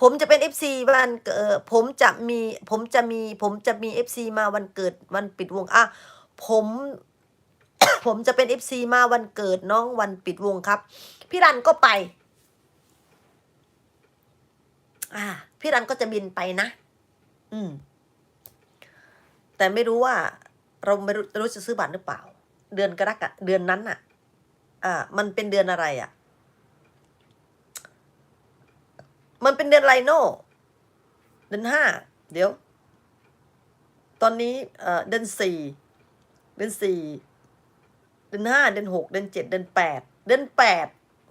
ผมจะเป็นเอฟซวันเกิดผมจะมีผมจะมีผมจะมีเอฟซมาวันเกิดวันปิดวงอะผม ผมจะเป็นเอฟซมาวันเกิดน้องวันปิดวงครับ พี่รันก็ไปอ่าพี่รันก็จะบินไปนะ อืม แต่ไม่รู้ว่า เราไม่รู้จะซื้อบัตรหรือเปล่า เดือนกรกฎาเดือนนั้นอะ อ่า มันเป็นเดือนอะไรอะ มันเป็นเดือนไรโน่เดือนห้าเดี๋ยว ตอนนี้เอ่อเดือนสี่เดือนสี่เดือนห้าเดือนหกเดือนเจ็ดเดือนแปดเดือนแปด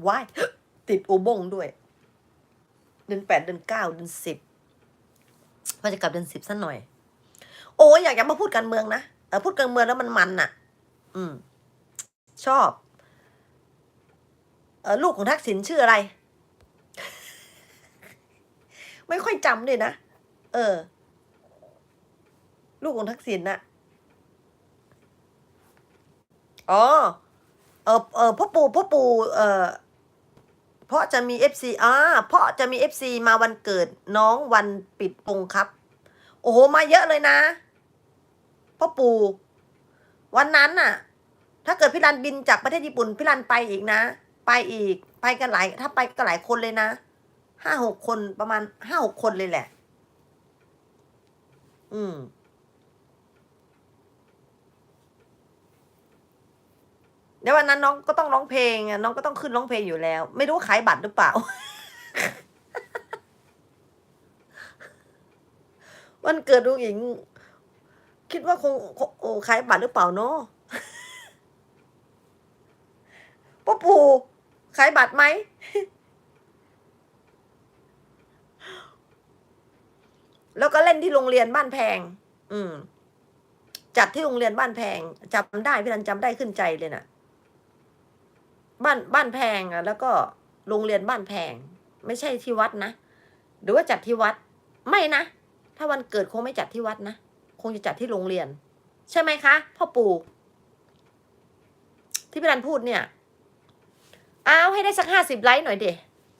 ว้ายติดอุโมงค์ด้วย เดือนแปดเดือนเก้าเดือนสิบพอจะกลับเดือนสิบสักหน่อย โอ้ยอยากจะมาพูดการเมืองนะเออพูดการเมืองแล้วมันมันน่ะ อืม ชอบ เออลูกของทักษิณชื่ออะไร ไม่ค่อยจำด้วยนะ เออ ลูกของทักษิณน่ะ อ๋อ เออเออพ่อปู่พ่อปู่เออเพราะจะมีเอฟซีอ่าเพราะจะมีเอฟซีมาวันเกิดน้องวันปิดปงครับ โอ้โห มาเยอะเลยนะ พ่อปู่ วันนั้นน่ะ ถ้าเกิดพี่รันบินจากประเทศญี่ปุ่น พี่รันไปอีกนะ ไปอีก ไปกันหลาย ถ้าไปก็หลายคนเลยนะ ห้าหกคนประมาณห้าหกคนเลยแหละ อืม เดี๋ยววันนั้นน้องก็ต้องร้องเพลงน้องก็ต้องขึ้นร้องเพลงอยู่แล้ว ไม่รู้ขายบัตรหรือเปล่า วันเกิดลุงอิง คิดว่าคงคงโอ้ขายบัตรหรือเปล่าเนาะพ่อปู่ขายบัตรไหม แล้วก็เล่นที่โรงเรียนบ้านแพง อืม จัดที่โรงเรียนบ้านแพงจำได้พี่รันจำได้ขึ้นใจเลยน่ะ บ้านบ้านแพงอะ แล้วก็โรงเรียนบ้านแพง ไม่ใช่ที่วัดนะหรือว่าจัดที่วัด ไม่นะถ้าวันเกิดคงไม่จัดที่วัดนะคงจะจัดที่โรงเรียน ใช่ไหมคะพ่อปู่ที่พี่รันพูดเนี่ย เอาให้ได้สักห้าสิบไลค์หน่อยเด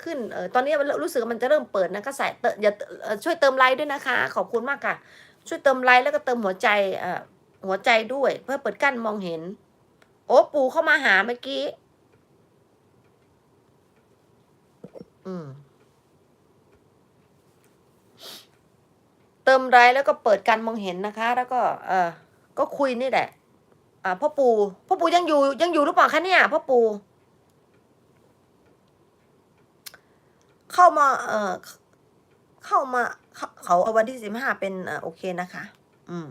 ขึ้นเออตอนนี้รู้สึกมันจะเริ่มเปิดนะก็ใส่เตอย่าช่วยเติมไลค์ด้วยนะคะ ขอบคุณมากค่ะ ช่วยเติมไลค์แล้วก็เติมหัวใจเอ่อหัวใจด้วย เพื่อเปิดกั้นมองเห็น โอ้ปู่เข้ามาหาเมื่อกี้ อืม เติมไรแล้วก็เปิดการมองเห็นนะคะ แล้วก็ เออก็คุยนี่แหละ อ่าพ่อปู่พ่อปู่ยังอยู่ยังอยู่หรือเปล่าคะเนี่ยพ่อปู่ เข้ามาเออเข้ามาเขาเอาวันที่สิบห้าเป็นโอเคนะคะ อืม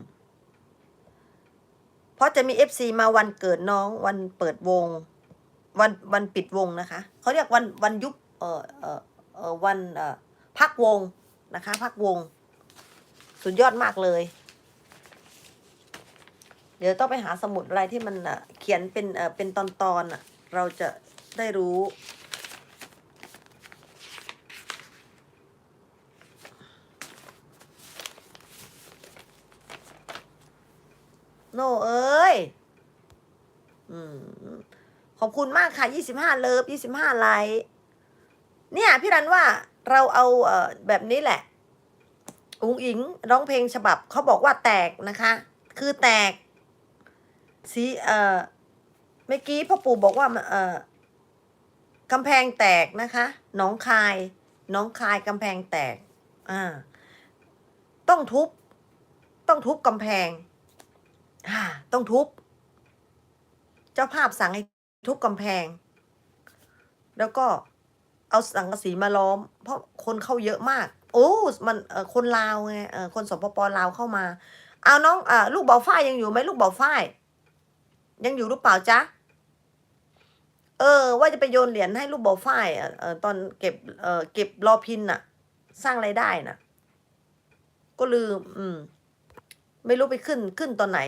เพราะจะมีเอฟซีมาวันเกิดน้องวันเปิดวง วันวันปิดวงนะคะเขาเรียกวันวันยุบเออเออเออวันเออพักวงนะคะ พักวง สุดยอดมากเลย เดี๋ยวต้องไปหาสมุดอะไรที่มันเขียนเป็นเอ่อเป็นตอนตอนๆเราจะได้รู้ โนเอ้ยอขอบคุณมากค่ะยี่สิบห้าเลิฟยี่สิบห้าไลค์เนี่ย พี่รันว่าเราเอาเออแบบนี้แหละ อุ๋งอิงร้องเพลงฉบับเขาบอกว่าแตกนะคะ คือแตกสีเออเมื่อกี้พ่อปู่บอกว่าเออกำแพงแตกนะคะน้องคายน้องคายกำแพงแตกอ่าต้องทุบ ต้องทุบกำแพง ต้องทุบ เจ้าภาพสั่งให้ทุบกำแพง แล้วก็เอาสังกะสีมาล้อม เพราะคนเข้าเยอะมาก โอ้มันคนลาวไงคนสปปลาวเข้ามา เอาน้องอลูกเบาฝ้ายยังอยู่ไหมลูกเบาฝ้ายยังอยู่หรือเปล่าจ๊ะเออ ว่าจะไปโยนเหรียญให้ลูกเบาฝ้ายอะเออตอนเก็บเออเก็บรอพินน่ะ สร้างไรายได้น่ะ ก็ลืม อืม ไม่รู้ไปขึ้นขึ้นตอนไหน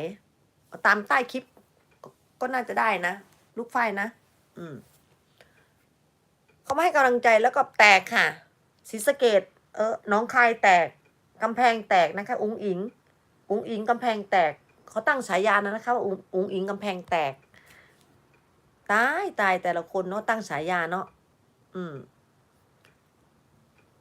ตามใต้คลิป ก็น่าจะได้นะ ลูกฝ้ายนะ อืมเขามาให้กำลังใจแล้วก็แตกค่ะศรีสะเกดเออหน้องคายแตกกำแพงแตกนะคะ อุงอิง อุงอิงกำแพงแตกเขาตั้งฉายานะนะคะว่าอุ้งอิงกำแพงแตก ตายตายแต่ละคนเนาะตั้งฉายาเนาะอืม